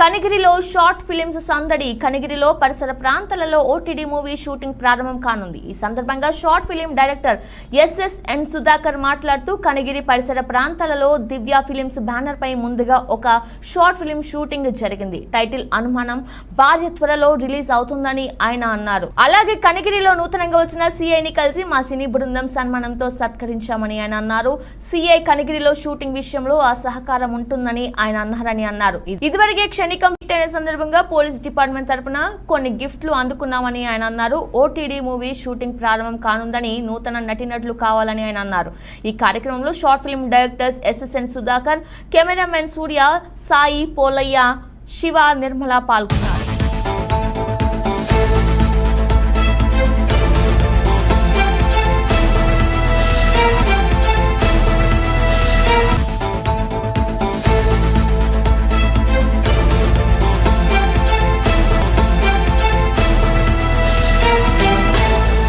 కనిగిరిలో short films సందడి కనిగిరిలో పరిసర ప్రాంతాలలో ఓటీడీ మూవీ షూటింగ్ ప్రారంభం కానుంది. ఈ సందర్భంగా short film director S S N Sudhakar మాట్లాడుతూ కనిగిరి పరిసర ప్రాంతాలలో దివ్య ఫిలిమ్స్ బ్యానర్ పై ముందుగా ఒక షార్ట్ ఫిలిం షూటింగ్ జరిగింది. టైటిల్ అనుమానం భార్య త్వరలో రిలీజ్ అవుతుందని ఆయన అన్నారు. అలాగే కనిగిరిలో నూతనంగా వచ్చిన సిఐని కలిసి మా సినీ బృందం సన్మానంతో సత్కరించామని ఆయన అన్నారు. సిఐ కనిగిరిలో షూటింగ్ విషయంలో ఆ సహకారం ఉంటుందని ఆయన అన్నారని అన్నారు. ఇదివరకే క్షణికం హిట్ అయిన సందర్భంగా పోలీస్ డిపార్ట్మెంట్ తరపున కొన్ని గిఫ్ట్లు అందుకున్నామని ఆయన అన్నారు. ఓటీడీ మూవీ షూటింగ్ ప్రారంభం కానుందని నూతన నటినట్లు కావాలని ఆయన అన్నారు. ఈ కార్యక్రమంలో short film directors S S N Sudhakar cameraman Surya Sai Polaiah Shiva Nirmala పాల్గొన్నారు.